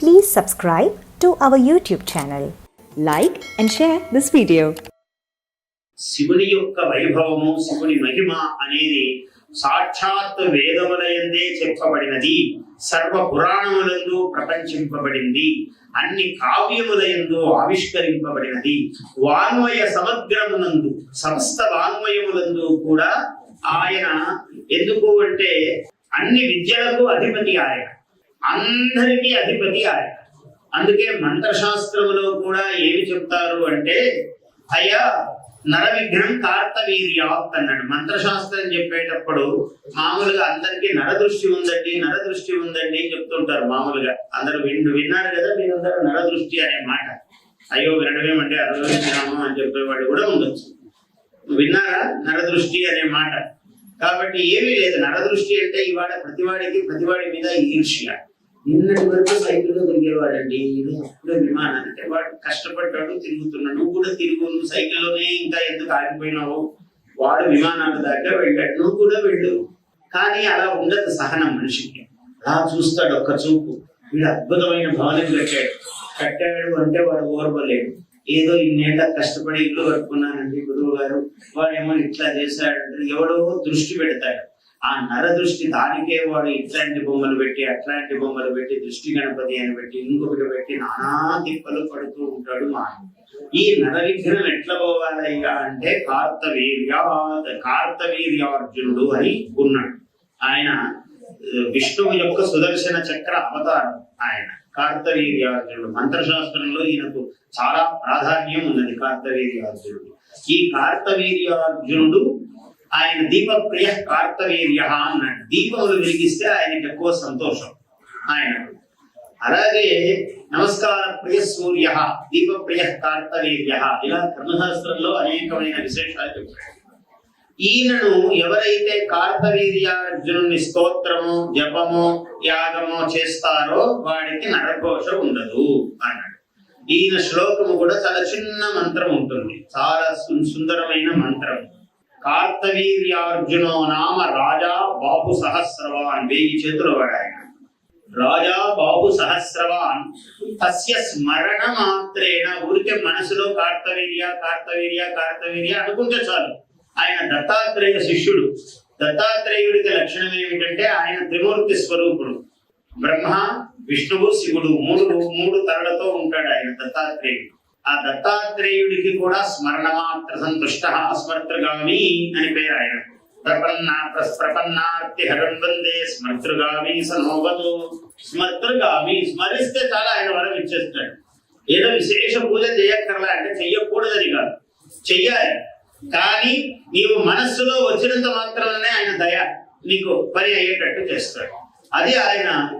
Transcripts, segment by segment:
Please subscribe to our YouTube channel. Like and share this video. శివుని యొక్క వైభవము శివుని మహిమ అనేది సాక్షాత్ వేదములయందే చెప్పబడినది సర్వ పురాణములందు ప్రపంచింపబడింది అన్ని కావ్యములయందు ఆవిష్కరింపబడినది వాన్మయ సమగ్రమునందు సమస్త వాన్మయములందు కూడా ఆయన ఎందుకు అంటే అన్ని విద్యలకు అధిపతి ఆయన అందరికీ అధిపతి ఆయన. అందుకే మంత్రశాస్త్రములో కూడా ఏమి చెప్తారు అంటే అయ్యా నర విఘ్నం కార్తవీర్యాత్ అన్నాడు. మంత్రశాస్త్రం చెప్పేటప్పుడు మామూలుగా అందరికీ నరదృష్టి ఉందండి నరదృష్టి ఉందండి చెప్తుంటారు మామూలుగా. అందరూ విన్ విన్నారు కదా మీరందరూ నరదృష్టి అనే మాట. అయ్యో వినడమేమంటే అరవిందాము అని చెప్పేవాడు కూడా ఉండొచ్చు. విన్నారా? నరదృష్టి అనే మాట. కాబట్టి ఏమీ లేదు. నరదృష్టి అంటే ఇవాళ ప్రతివాడికి ప్రతివాడి మీద ఈర్ష్య. నిన్నటి వరకు సైకిల్లో తిరిగేవాడండి. ఇది అప్పుడే విమానం అంటే వాడు కష్టపడ్డాడు తిరుగుతున్నాడు. నువ్వు కూడా తిరుగు నువ్వు సైకిల్లోనే ఇంకా ఎందుకు ఆగిపోయినావు? వాడు విమానాల దాకా వెళ్ళాడు. నువ్వు కూడా వెళ్ళు. కానీ అలా ఉండదు సహనం మనిషికి. అలా చూస్తాడు ఒక్క చూపు. వీడు అద్భుతమైన భవనం కట్టాడు. కట్టాడు అంటే వాడు ఓర్వలేడు. ఏదో ఇన్నేళ్ళ కష్టపడి ఇల్లు కట్టుకున్నానండి గురువు గారు వాడేమో ఇట్లా చేశాడు. ఎవడో దృష్టి పెడతాడు. ఆ నర దృష్టి దానికే వాడు ఇట్లాంటి బొమ్మలు పెట్టి అట్లాంటి బొమ్మలు పెట్టి దృష్టి గణపతి అని పెట్టి ఇంకొకటి పెట్టి నానా తిప్పలు పడుతూ ఉంటాడు మా ఈ నర విఘ్నం ఎట్లా పోవాలయ్యా అంటే కార్తవీర్యా కార్తవీర్యార్జునుడు అని ఉన్నాడు. ఆయన విష్ణువు యొక్క సుదర్శన చక్ర అవతారం ఆయన కార్తవీర్యార్జునుడు. మంత్రశాస్త్రంలో ఈయనకు చాలా ప్రాధాన్యం ఉన్నది కార్తవీర్యార్జునుడు. ఈ కార్తవీర్యార్జునుడు ఆయన దీపప్రియ కార్తవీర్య అన్నాడు. దీపములు వెలిగిస్తే ఆయనకి ఎక్కువ సంతోషం. ఆయన అలాగే నమస్కార ప్రియ సూర్య దీపప్రియ కార్తవీర్య. ఇలా ధర్మశాస్త్రంలో అనేకమైన విశేషాలు చెప్పాడు. ఈయనను ఎవరైతే కార్తవీర్యార్జునుని స్తోత్రము జపము యాగము చేస్తారో వాడికి నరఘోష ఉండదు అన్నాడు. ఈయన శ్లోకము కూడా చాలా చిన్న మంత్రం ఉంటుంది. చాలా సు- సుందరమైన మంత్రం. కార్తవీర్యార్జునో నామ రాజా బాబు సహస్రవాన్. వేయి చేతులు వాడాయన రాజా బాబు సహస్రవాన్ తస్య స్మరణ మాత్రేణ. ఊరికే మనసులో కార్తవీర్య కార్తవీర్య కార్తవీర్య అనుకుంటే చాలు. ఆయన దత్తాత్రేయ శిష్యుడు. దత్తాత్రేయుడికి లక్షణం ఏమిటంటే ఆయన త్రిమూర్తి స్వరూపుడు. బ్రహ్మ విష్ణువు శివుడు మూడు మూడు తరలతో ఉంటాడు ఆయన దత్తాత్రేయుడు. ఆ దత్తాత్రేయుడికి కూడా స్మరణ మాత్ర సంతుష్ట స్మర్తృగామి అని పేరు ఆయన ప్రపన్నా ప్రపన్నార్తి హరం వందే స్మర్తృగామి సనోవతు స్మర్తృగామి స్మరిస్తే చాలా ఆయన వరం ఇచ్చేస్తాడు ఏదో విశేష పూజ చేయక్కర్లా అంటే చెయ్యకూడదని కాదు. చెయ్యాలి. కానీ నీవు మనస్సులో వచ్చినంత మాత్రమే ఆయన దయ నీకు పని అయ్యేటట్టు చేస్తాడు. అది ఆయన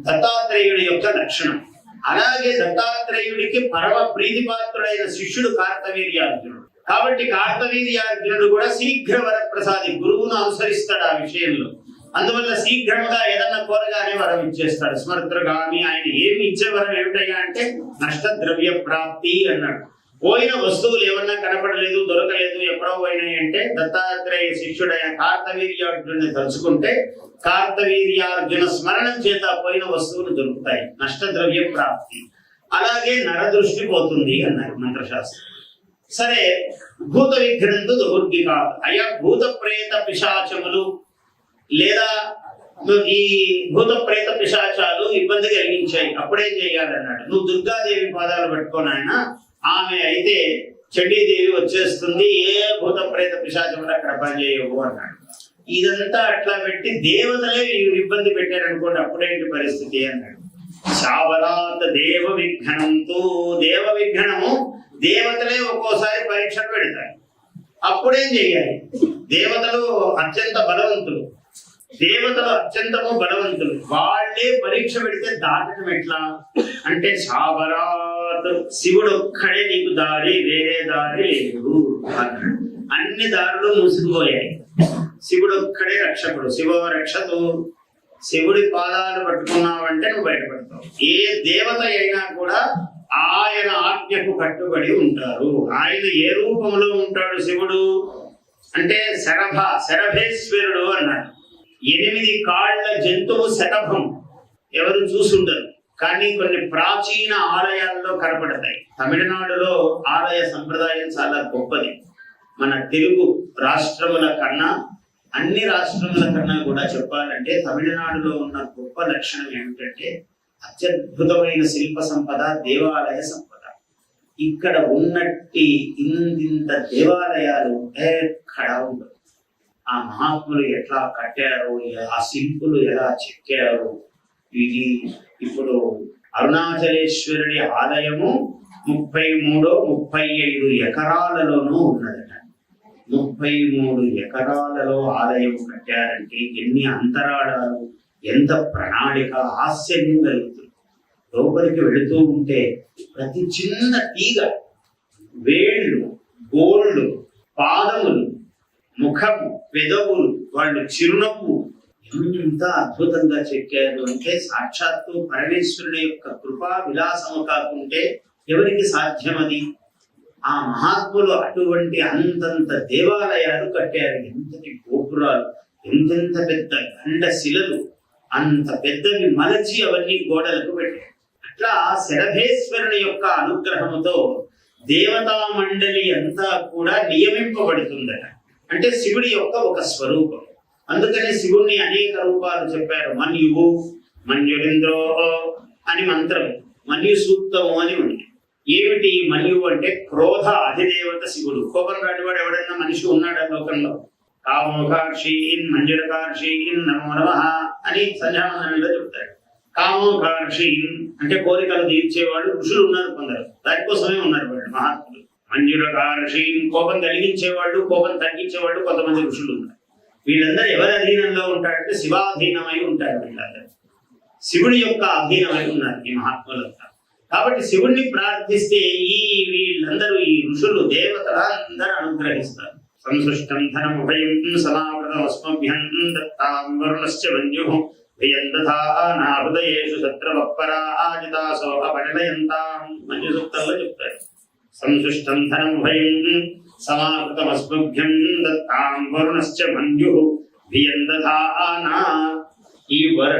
దత్తాత్రేయుడి యొక్క లక్షణం. అలాగే దత్తాత్రేయుడికి పరమ ప్రీతిపాత్రుడైన శిష్యుడు కార్తవీర్యార్జునుడు కాబట్టి కార్తవీర్యార్జునుడు కూడా శీఘ్ర వరప్రసాది గురువును అనుసరిస్తాడు ఆ విషయంలో. అందువల్ల శీఘ్రముగా ఏదన్నా కోరగానే వరం ఇచ్చేస్తాడు. స్మర్తృగామి ఆయన ఏమి ఇచ్చే వరం ఏమిటయ్యా అంటే నష్ట ద్రవ్య ప్రాప్తి అన్నాడు. పోయిన వస్తువులు ఏమన్నా కనపడలేదు దొరకలేదు ఎప్పుడో పోయినాయి అంటే దత్తాత్రేయ శిష్యుడైన కార్తవీర్యార్జునుని తలుచుకుంటే కార్తవీర్యార్జున స్మరణం చేత పోయిన వస్తువులు దొరుకుతాయి. నష్ట ద్రవ్య ప్రాప్తి. అలాగే నరదృష్టి పోతుంది అన్నారు మంత్రశాస్త్రం. సరే భూత విఘ్నంతు దుర్గి కాదు. అయ్యా భూత ప్రేత పిశాచములు లేదా ఈ భూత ప్రేత పిశాచాలు ఇబ్బంది కలిగించాయి. అప్పుడేం చేయాలన్నాడు. నువ్వు దుర్గాదేవి పాదాలు పట్టుకొని ఆయన ఆమె అయితే చండీదేవి వచ్చేస్తుంది ఏ భూత ప్రేత పిశాచములు అక్కడ పనిచేయవు అన్నాడు. ఇదంతా అట్లా పెట్టి దేవతలే ఇబ్బంది పెట్టారనుకోండి అప్పుడేంటి పరిస్థితి అన్నాడు. శావరాత దేవ విఘ్నంతో దేవ విఘ్నము దేవతలే ఒక్కోసారి పరీక్షలు పెడతాయి. అప్పుడేం చెయ్యాలి? దేవతలు అత్యంత బలవంతులు. దేవతలు అత్యంతము బలవంతులు. వాళ్ళే పరీక్ష పెడితే దాటడం ఎట్లా? అంటే శాబరాత్ శివుడు ఒక్కడే నీకు దారి వేరే దారి లేదు అన్ని దారులు మూసుకుపోయాయి. శివుడు ఒక్కడే రక్షకుడు. శివ రక్షతు శివుడి పాదాలు పట్టుకున్నావంటే నువ్వు బయటపడతావు ఏ దేవత అయినా కూడా ఆయన ఆజ్ఞకు కట్టుబడి ఉంటారు. ఆయన ఏ రూపంలో ఉంటాడు శివుడు? అంటే శరభ శరభేశ్వరుడు అన్నాడు. ఎనిమిది కాళ్ళ జంతువు శతభం ఎవరు చూసుండరు. కానీ కొన్ని ప్రాచీన ఆలయాల్లో కనపడతాయి. తమిళనాడులో ఆలయ సంప్రదాయం చాలా గొప్పది. మన తెలుగు రాష్ట్రముల కన్నా అన్ని రాష్ట్రముల కన్నా కూడా చెప్పాలంటే తమిళనాడులో ఉన్న గొప్ప లక్షణం ఏమిటంటే అత్యద్భుతమైన శిల్ప సంపద దేవాలయ సంపద. ఇక్కడ ఉన్నట్టి ఇంతింత దేవాలయాలు ఎక్కడా ఉండవు ఆ మహాత్ములు ఎట్లా కట్టారు ఆ శిల్పులు ఎలా చెక్కారు? ఇది ఇప్పుడు అరుణాచలేశ్వరుడి ఆలయము ముప్పై మూడో ముప్పై ఐదు ఎకరాలలోనూ ఉన్నదట. ముప్పై మూడు ఎకరాలలో ఆలయం కట్టారంటే ఎన్ని అంతరాళాలు ఎంత ప్రణాళిక ఆశ్చర్యం కలుగుతుంది. లోపలికి వెళుతూ ఉంటే ప్రతి చిన్న తీగ వేళ్ళు గోళ్ళు పాదములు ముఖము పెదవులు వాళ్ళు చిరునవ్వు. ఎంత అద్భుతంగా చెక్కారు అంటే సాక్షాత్తు పరమేశ్వరుడి యొక్క కృపా విలాసము కాకుంటే ఎవరికి సాధ్యమది? ఆ మహాత్ములు అటువంటి అంతంత దేవాలయాలు కట్టారు. ఎంతటి గోపురాలు ఎంతెంత పెద్ద గండ శిలలు అంత పెద్దవి మలచి అవన్నీ గోడలకు పెట్టారు. అట్లా శరభేశ్వరుని యొక్క అనుగ్రహముతో దేవతా మండలి అంతా కూడా నియమింపబడుతుందట. అంటే శివుడి యొక్క ఒక స్వరూపం. అందుకని శివుణ్ణి అనేక రూపాలు చెప్పారు. మన్యువు మన్యుడింద్రో అని మంత్రం మన్యు సూక్తము అని ఉంది. ఏమిటి మన్యు అంటే క్రోధ అధిదేవత శివుడు. కోపం రాటివాడు ఎవడన్నా మనిషి ఉన్నాడా లోకంలో? కామోకార్షీన్ మంజురకార్షీన్ నమో నమ అని సంధ్యావందనంలో చెప్తాడు. కామోకార్షీన్ అంటే కోరికలు తీర్చేవాడు ఋషులు ఉన్నారు కొందరు. దానికోసమే ఉన్నారు వాళ్ళు మహాత్ములు. మంజురకార్షీన్ కోపం కలిగించేవాళ్ళు కోపం తగ్గించేవాళ్ళు కొంతమంది ఋషులు ఉన్నారు వీళ్ళందరూ ఎవరి అధీనంలో ఉంటారంటే శివాధీనమై ఉంటారు వీళ్ళందరూ. శివుడి యొక్క అధీనమై ఉన్నారు ఈ మహాత్ములంతా. కాబట్టి శివుణ్ణి ప్రార్థిస్తే ఈ వీళ్ళందరూ ఈ ఋషులు దేవతలు అందరూ అనుగ్రహిస్తారు. సంసృష్టం ధనముభయం సమావృతం అస్మభ్యం దత్తాం వరుణశ్చ మంజు భయందధానా హృదయేషు శత్రువపరాజితాసో అపనిలయంతాం మంజు సూక్తంలో చెప్తాడు ధనం భయం సమావృతమస్మభ్యం దత్తాం వరుణశ్చ మన్యు భియం దధానా. ఈ వర్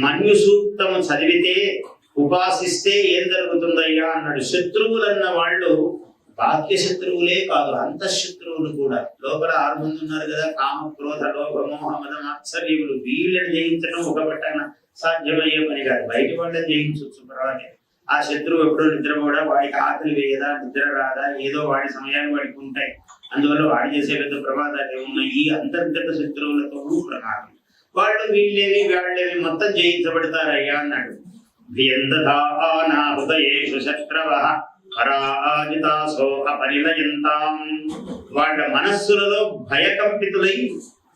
మన్యు సూక్తము చదివితే ఉపాసిస్తే ఏం జరుగుతుందయ్యా అన్నాడు. శత్రువులన్న వాళ్ళు బాహ్య శత్రువులే కాదు అంతఃశత్రువులు కూడా. లోపల ఆరు మంది ఉన్నారు కదా కామ క్రోధ లోభ మోహ మద మాత్సర్యములు వీళ్ళని జయించడం ఒక పట్టణ సాధ్యమయ్యే పని కాదు. బయట వాళ్ళని జయించవచ్చు పర్వాలేదు. ఆ శత్రువు ఎప్పుడో నిద్రపోడా? వాడికి ఆకలి వేయదా? నిద్ర రాదా? ఏదో వాడి సమయాన్ని వాడికి ఉంటాయి. అందువల్ల వాడి చేసే పెద్ద ప్రమాదాలు ఏమున్నాయి? ఈ అంతర్గత శత్రువులతో ప్రమాదం వాళ్ళు వీళ్ళేవి వాళ్ళేవి మొత్తం జయించబడతారయ్యా అన్నాడు. వాళ్ళ మనస్సులలో భయకంపితులై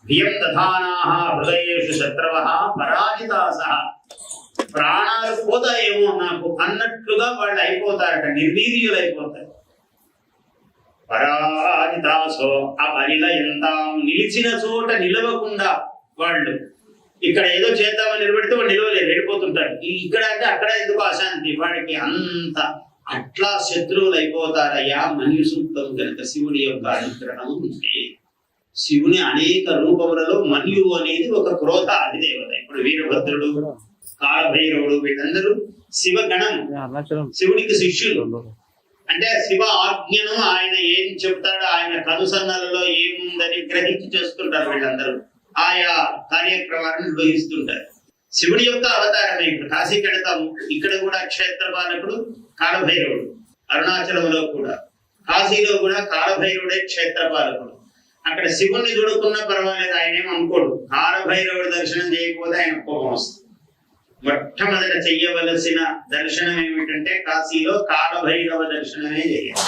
భయం దధానా హృదయేషు శత్రవ పరాజితాస ప్రాణాలు పోతాయేమో నాకు అన్నట్లుగా వాళ్ళు అయిపోతారట నిర్వీర్యులు అయిపోతారు పరాజితాసో అపరిలయంతాం నిలిచిన చోట నిలవకుండా వాళ్ళు ఇక్కడ ఏదో చేద్దామని నిలబెడితే వాడు నిలవలేరు వెళ్ళిపోతుంటారు. ఇక్కడ అంటే అక్కడ ఎందుకు అశాంతి? వాడికి అంత అట్లా శత్రువులు అయిపోతారయ్యా మన్యు సూక్తం కనుక శివుని యొక్క అనుగ్రహం ఉంటే శివుని అనేక రూపములలో మన్యు అనేది ఒక క్రోత అధిదేవత. ఇప్పుడు వీరభద్రుడు కాళభైరవుడు వీళ్ళందరూ శివగణం శివుడికి శిష్యులు. అంటే శివ ఆజ్ఞను ఆయన ఏం చెప్తాడో ఆయన కనుసన్నలలో ఏముందని గ్రహించి చేస్తుంటారు వీళ్ళందరూ. ఆయా కార్యక్రమాలను నిర్వహిస్తుంటారు. శివుడి యొక్క అవతారమే ఇప్పుడు కాశీకి వెళతాము. ఇక్కడ కూడా క్షేత్ర పాలకుడు కాలభైరవుడు అరుణాచలంలో కూడా. కాశీలో కూడా కాలభైరవుడే క్షేత్ర పాలకుడు. అక్కడ శివుణ్ణి చూడకున్నా పర్వాలేదు ఆయన ఏం అనుకోడు. కాలభైరవుడు దర్శనం చేయకపోతే ఆయన కోపం వస్తుంది. మొట్టమొదట చెయ్యవలసిన దర్శనం ఏమిటంటే కాశీలో కాలభైరవ దర్శనమే చేయాలి.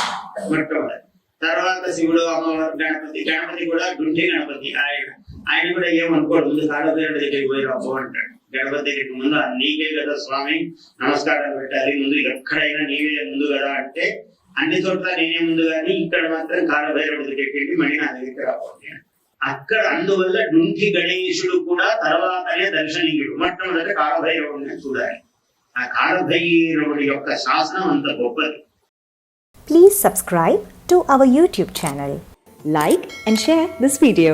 మొట్టమొదటి. తర్వాత శివుడు అమ్మవారు గణపతి గణపతి కూడా గుంటి గణపతి ఆయన. ఆయన కూడా ఏమనుకోడు ముందు కాలభైరవుడి దగ్గరికి పోయి రాబో అంటాడు. గణపతి దగ్గరికి ముందు "ఆ, నీకే కదా స్వామి నమస్కారం పెట్టాలి ముందు ఎక్కడైనా నీవే ముందు కదా అంటే అన్ని చోట్ల నేనే ముందు కానీ ఇక్కడ మాత్రం కాలభైరవుడి దగ్గరికి వెళ్ళి మళ్ళీ నా దగ్గరికి రావాలి అక్కడ అందువల్ల డుంటి గణేశుడు కూడా తర్వాతనే దర్శనీయుడు. మొట్టమొదటి కాలభైరవుడిని చూడాలి. ఆ కాలభైరవుడి యొక్క శాసనం అంత గొప్పది. Please subscribe to our YouTube channel like and share this video